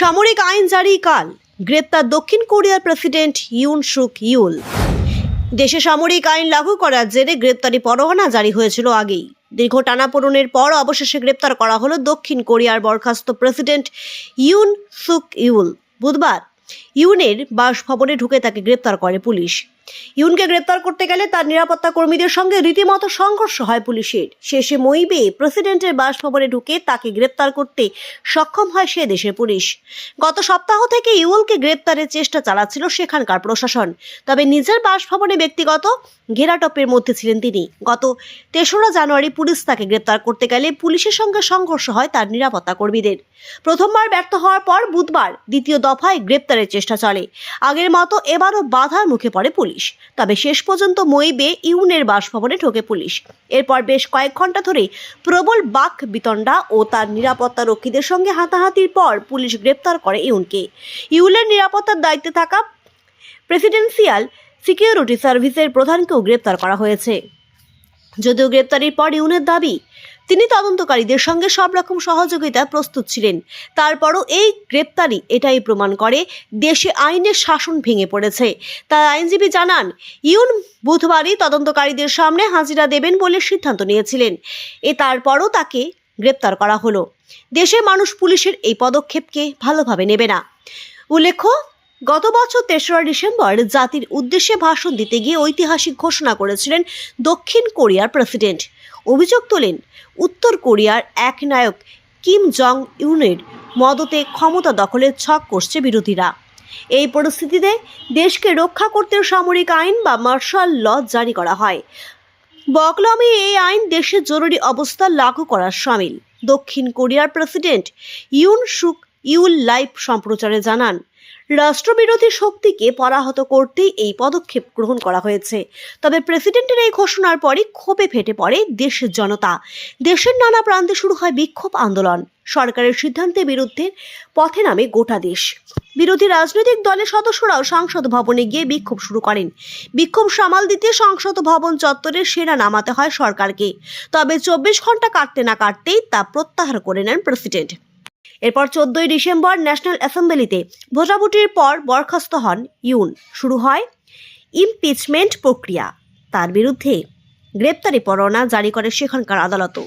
সামরিক আইন জারি কাল। গ্রেপ্তার দক্ষিণ কোরিয়ার প্রেসিডেন্ট ইউন সুক ইউল। দেশে সামরিক আইন লাগু করার জেরে গ্রেপ্তারি পরোয়ানা জারি হয়েছিল আগেই। দীর্ঘ টানাপোড়নের পর অবশেষে গ্রেপ্তার করা হলো দক্ষিণ কোরিয়ার বরখাস্ত প্রেসিডেন্ট ইউন সুক ইউল। বুধবার ইউনের বাসভবনে ঢুকে তাকে গ্রেপ্তার করে পুলিশ। ইউনকে গ্রেপ্তার করতে গেলে তার নিরাপত্তা কর্মীদের সঙ্গে রীতিমতো সংঘর্ষ হয় পুলিশের। শেষে মইবে প্রেসিডেন্টের বাসভবনে ঢুকে তাকে গ্রেপ্তার করতে সক্ষম হয় সে দেশের পুলিশ। গত সপ্তাহ থেকে ইউলকে গ্রেপ্তারের চেষ্টা চালাচ্ছিল সেখানকার প্রশাসন। তবে নিজের বাসভবনে ব্যক্তিগত ঘেরাটপের মধ্যে ছিলেন তিনি। গত তেসরা জানুয়ারি পুলিশ তাকে গ্রেপ্তার করতে গেলে পুলিশের সঙ্গে সংঘর্ষ হয় তার নিরাপত্তা কর্মীদের। প্রথমবার ব্যর্থ হওয়ার পর বুধবার দ্বিতীয় দফায় গ্রেপ্তারের চেষ্টা চলে। আগের মতো এবারও বাধার মুখে পড়ে পুলিশ। তবে শেষ পর্যন্ত মইবে ইউনের বাসভবনে ঢোকে পুলিশ। এরপর বেশ কয়েক ঘণ্টা ধরে প্রবল বাক বিতণ্ডা ও তার নিরাপত্তা রক্ষীদের সঙ্গে হাতাহাতির পর পুলিশ গ্রেপ্তার করে ইউনকে। ইউলের নিরাপত্তার দায়িত্বে থাকা প্রেসিডেন্সিয়াল সিকিউরিটি সার্ভিসের প্রধানকেও গ্রেপ্তার করা হয়েছে। যদিও গ্রেপ্তারির পর ইউনের দাবি তিনি তদন্তকারীদের সঙ্গে সব রকম সহযোগিতা প্রস্তুত ছিলেন। তারপরও এই গ্রেপ্তারি এটাই প্রমাণ করে দেশে আইনের শাসন ভেঙে পড়েছে। তার আইনজীবী জানান, ইউন বুধবারই তদন্তকারীদের সামনে হাজিরা দেবেন বলে সিদ্ধান্ত নিয়েছিলেন। এ তারপরও তাকে গ্রেপ্তার করা হলো। দেশের মানুষ পুলিশের এই পদক্ষেপকে ভালোভাবে নেবে না। উল্লেখ্য গত বছর তেসরা ডিসেম্বর জাতির উদ্দেশ্যে ভাষণ দিতে গিয়ে ঐতিহাসিক ঘোষণা করেছিলেন দক্ষিণ কোরিয়ার প্রেসিডেন্ট। অভিযোগ তোলেন, উত্তর কোরিয়ার এক নায়ক কিম জং ইউনের মদতে ক্ষমতা দখলের ছক করছে বিরোধীরা। এই পরিস্থিতিতে দেশকে রক্ষা করতে সামরিক আইন বা মার্শাল ল জারি করা হয়। বকলমে এই আইন দেশের জরুরি অবস্থা লাগু করার সামিল। দক্ষিণ কোরিয়ার president Yoon Suk Yeol live সম্প্রচারে জানান, রাষ্ট্রবিরোধী শক্তিকে পরাহত করতেই এই পদক্ষেপ গ্রহণ করা হয়েছে। তবে প্রেসিডেন্টের এই ঘোষণার পরই ক্ষোভে ফেটে পড়ে দেশের জনতা। দেশের নানা প্রান্তে শুরু হয় বিক্ষোভ আন্দোলন। সরকারের সিদ্ধান্তের বিরুদ্ধে পথে নামে গোটা দেশ। বিরোধী রাজনৈতিক দলের সদস্যরাও সংসদ ভবনে গিয়ে বিক্ষোভ শুরু করেন। বিক্ষোভ সামাল দিতে সংসদ ভবন চত্বরে সেনা নামাতে হয় সরকারকে। তবে চব্বিশ ঘণ্টা কাটতে না কাটতেই তা প্রত্যাহার করে নেন প্রেসিডেন্ট। এরপর চোদ্দই ডিসেম্বর ন্যাশনাল অ্যাসেম্বলিতে ভোটাভুটির পর বরখাস্ত হন ইউন। শুরু হয় ইমপিচমেন্ট প্রক্রিয়া। তার বিরুদ্ধে গ্রেপ্তারি পরোয়ানা জারি করে সেখানকার আদালতও।